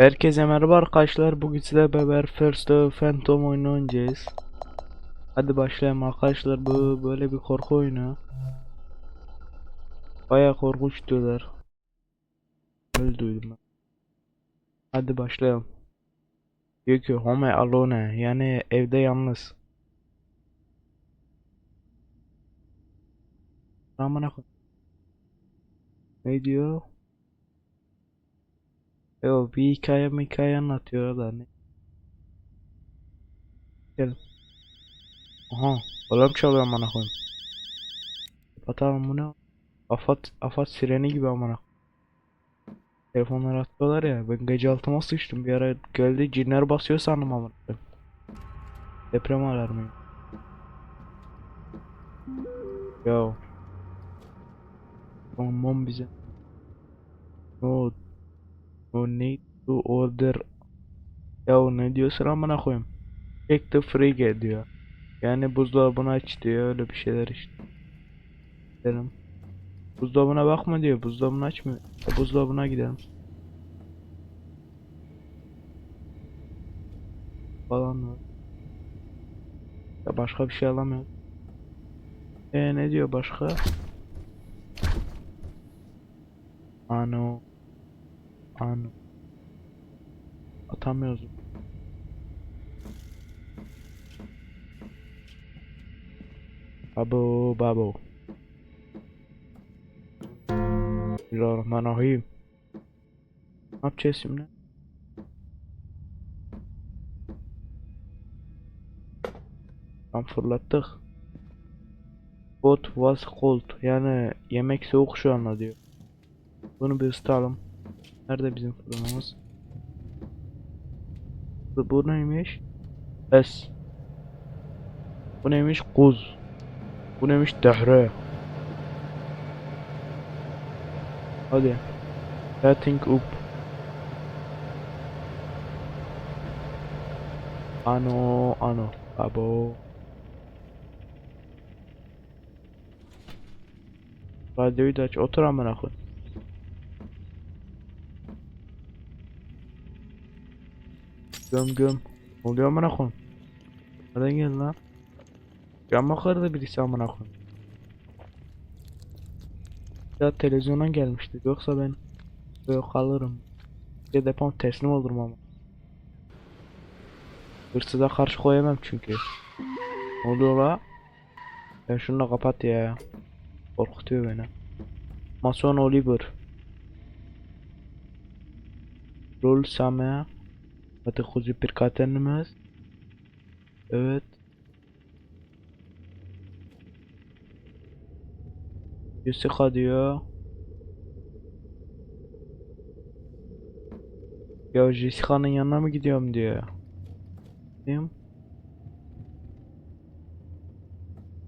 Herkese merhaba arkadaşlar. Bugün sizlerle beraber First of Phantom oyunu oynayacağız. Hadi başlayalım arkadaşlar. Bu böyle bir korku oyunu. Baya korkunç diyorlar. Öyle duydum ben. Hadi başlayalım. Diyor ki home alone yani evde yalnız. Aman akı. Ne diyor? Yo bir hikaye mi hikaye anlatıyor da ne? Gel. Aha, alarm çalıyor amına koyayım. Kapatalım bunu. Afat afat sireni gibi amına. Telefonları atıyorlar ya. Ben gece altıma sıçtım. Bir ara geldi cinler basıyor sandım amına. Deprem alarmı. Yo. Tamam bize. No No need to order. Ya ne diyorsun amına koyayım? Check the fridge diyor. Yani buzdolabını aç diyor öyle bir şeyler işte. Derim. Buzdolabına bakma diyor. Buzdolabını açmıyor. Buzdolabına gidelim. Falan var. Ya başka bir şey alamıyor. E ne diyor başka? Ano. Ano. Atamıyoruz. Abo babo. Bismillahirrahmanirrahim. Ne yapacağız şimdi? Tam fırlattık. Food was cold. Yani yemek soğuk şu anda diyor. Bunu bir ısıtalım. Nerede bizim fırınımız? Bu, bu neymiş? Es. Bu neymiş? Kuz. Bu neymiş? Dehre. Hadi. Setting up. Ano, ano. Abo. Radyoyu da aç. Otur amına koy. Göm göm. Oluyor amına koyayım? Nereden geldi lan? Cama kırdı birisi amına koyayım. Ya televizyona gelmişti. Yoksa ben böyle kalırım. Ya depom teslim olurum ama. Hırsıza karşı koyamam çünkü. Ne oluyor la? Ben şunu da kapat ya. Korkutuyor beni. Mason Oliver. Rol Samea. Warte, Jose Pirkatenmez. Evet. Yusika diyor. Ya Jessica'nın yanına mı gidiyorum diyor. Kim?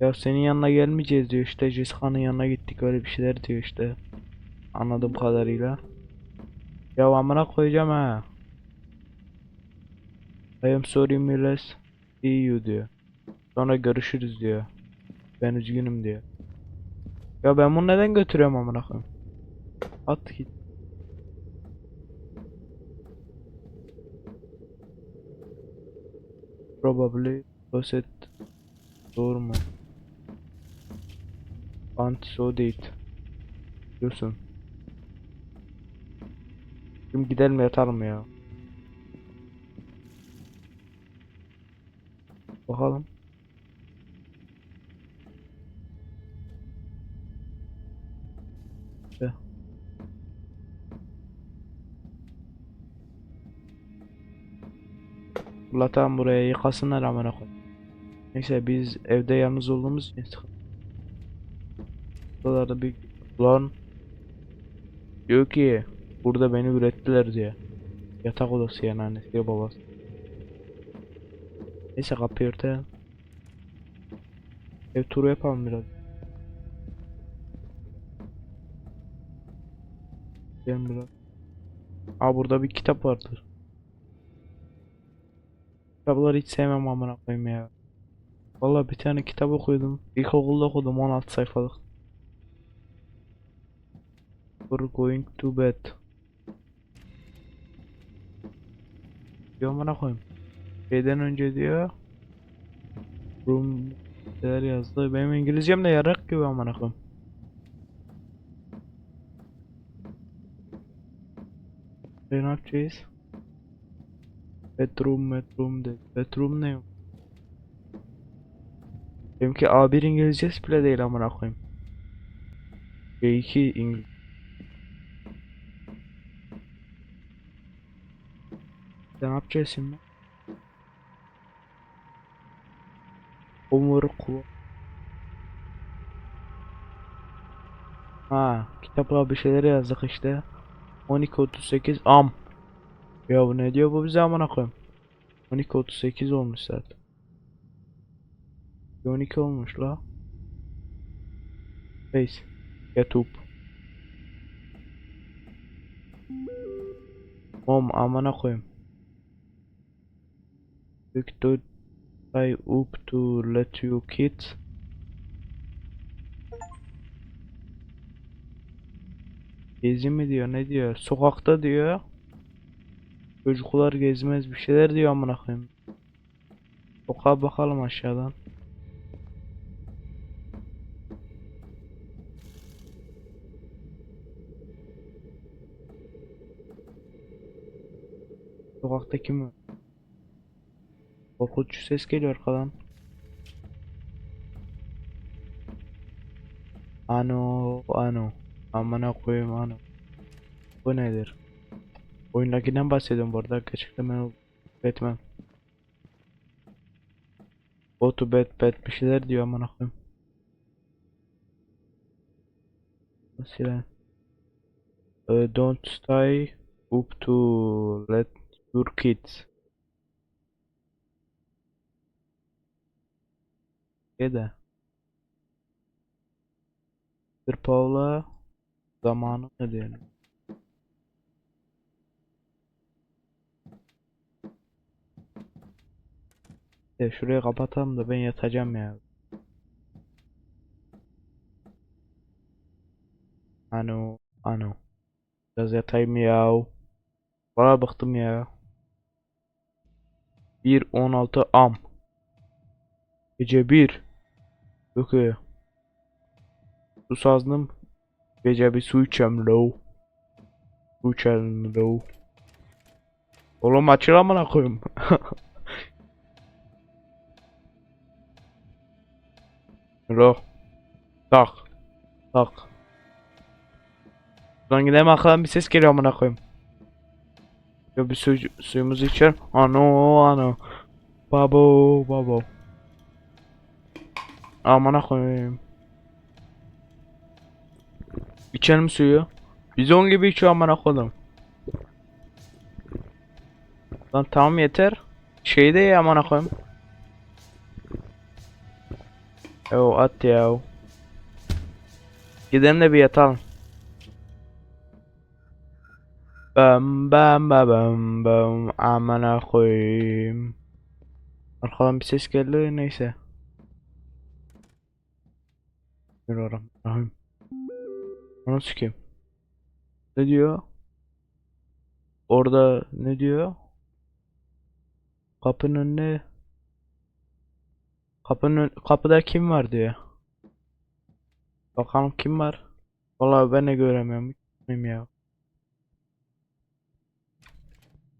Ya senin yanına gelmeyeceğiz diyor işte Jessica'nın yanına gittik öyle bir şeyler diyor işte. Anladığım kadarıyla. Ya amına koyacağım ha. I am sorry Miles. See you diyor. Sonra görüşürüz diyor. Ben üzgünüm diyor. Ya ben bunu neden götürüyorum amına koyayım? At git. Probably Closet Doğru mu? Ant so date Diyorsun. Şimdi gidelim yatalım ya. Bakalım. İşte. Allah'tan buraya yıkasınlar amına koy. Neyse biz evde yalnız olduğumuz için. Buralarda bir lan diyor ki burada beni ürettiler diye. Yatak odası yani annesi babası. Neyse kapıyı örtelim. Ev turu yapalım biraz. Gidelim biraz. Aa burada bir kitap vardır. Kitapları hiç sevmem amına koyayım ya. Vallahi bir tane kitap okuyordum. İlkokulda okudum 16 sayfalık. We're going to bed. diyor amına koyayım. Şeyden önce diyor. Room şeyler yazdı. Benim İngilizcem de yarak gibi amına koyayım. E, ne yapacağız? Bedroom, bedroom de. Bedroom ne? Benimki A1 İngilizcesi bile değil amına koyayım. B2 İngiliz. Ne yapacağız şimdi? Umur kulu. Ha, kitapla bir şeyler yazdık işte. 12.38 am. Ya bu ne diyor bu bize amına koyayım. 12.38 olmuş zaten. 12 olmuş la. Face. YouTube. Mom amına koyayım. Victor I up to let you kids. Gezi mi diyor ne diyor? Sokakta diyor. Çocuklar gezmez bir şeyler diyor amına koyayım. Sokağa bakalım aşağıdan. Sokakta kim var? Korkutucu ses geliyor arkadan. Ano, ano. Amına koyayım ano. Bu nedir? Oyundakinden bahsediyorum bu arada. Gerçekten ben etmem. Go to bed bed bir şeyler diyor amına koyayım. Nasıl yani? Uh, don't stay up to let your kids. Da. Sir Paula zamanı ne diyelim? Ya şurayı kapatalım da ben yatacağım ya. Ano, ano. Biraz yatayım ya. Bana bıktım ya. 1.16 am. Gece 1. Yok ya. Susazdım. Gece bir su içeceğim lo. Su içelim lo. Oğlum açıl amına koyayım. Lo. Tak. Tak. Buradan gidelim arkadan bir ses geliyor amına koyayım. Ya bir su, suyumuzu içer. Ano ano. Babo babo. Amına koyayım. İçelim suyu. Bizon gibi içiyor amına koyayım. Lan tamam yeter. Şey de ya amına koyayım. Yo at ya. Gidelim de bir yatalım. Bam bam bam bam bam amına koyayım. Arkadan bir ses geldi neyse. Bilmiyorum. Rahim. Onu sikeyim. Ne diyor? Orada ne diyor? Kapının önüne Kapının kapıda kim var diyor. Bakalım kim var? Vallahi ben de göremiyorum. Bilmiyorum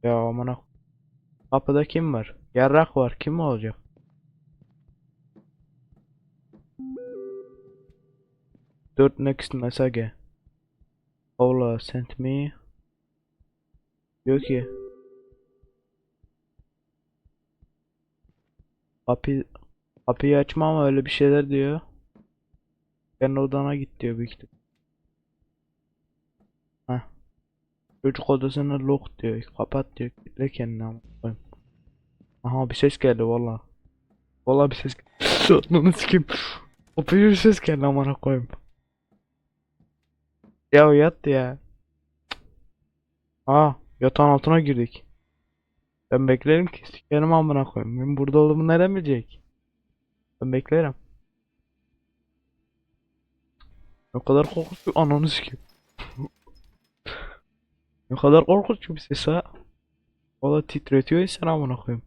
ya. Ya amına. Kapıda kim var? Yarrak var. Kim olacak? Dört next message. Paula sent me. Diyor ki. Kapı Kapıyı açma ama öyle bir şeyler diyor. Kendi odana git diyor büyük ihtimal. Heh. Çocuk odasını lock diyor. Kapat diyor. Kitle kendini ama. Aha bir ses geldi valla. Valla bir ses geldi. Onu sikeyim. Kapıyı bir ses geldi amına koyayım. Ya yat ya. Aa yatağın altına girdik. Ben beklerim ki sikerim amına koyayım. Benim burada olduğumu nereden bilecek? Ben beklerim. Ne kadar korkunç bir ananı sikeyim. ne kadar korkunç bir ses ha. Valla titretiyor insan amına koyayım.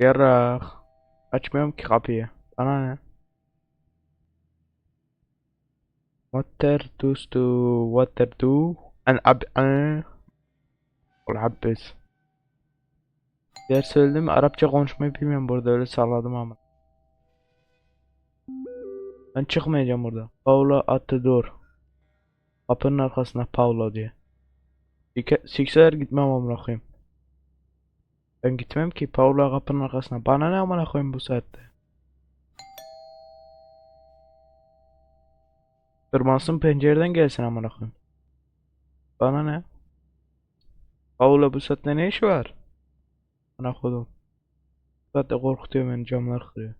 Yarrak. Açmıyorum ki kapıyı. Bana ne? Water does to water do and ab an Rabbis. Ders söyledim Arapça konuşmayı bilmiyorum burada öyle salladım ama. Ben çıkmayacağım burada. Paula at the door. Kapının arkasına Paula diye. Sikseler gitmem amına koyayım. Ben gitmem ki Paula kapının arkasına. Bana ne amına koyayım bu saatte? Tırmansın pencereden gelsin amına koyayım. Bana ne? Paula bu saatte ne işi var? Ana kodum. Saatte korkutuyor beni camlar kırıyor.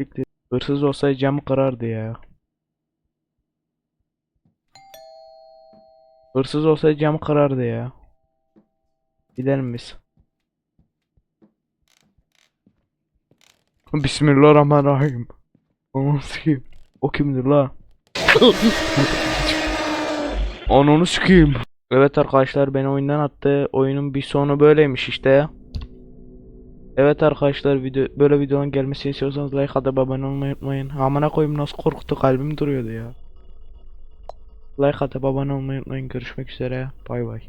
Siktir. Hırsız olsaydı camı kırardı ya. Hırsız olsaydı camı kırardı ya. Gidelim biz. Bismillahirrahmanirrahim. Sikeyim. O kimdir la? Ananı sikeyim. Evet arkadaşlar beni oyundan attı. Oyunun bir sonu böyleymiş işte. Evet arkadaşlar video böyle videonun gelmesini istiyorsanız like atıp abone olmayı unutmayın. Amına koyayım nasıl korktu kalbim duruyordu ya. Like atıp abone olmayı unutmayın. Görüşmek üzere. Bay bay.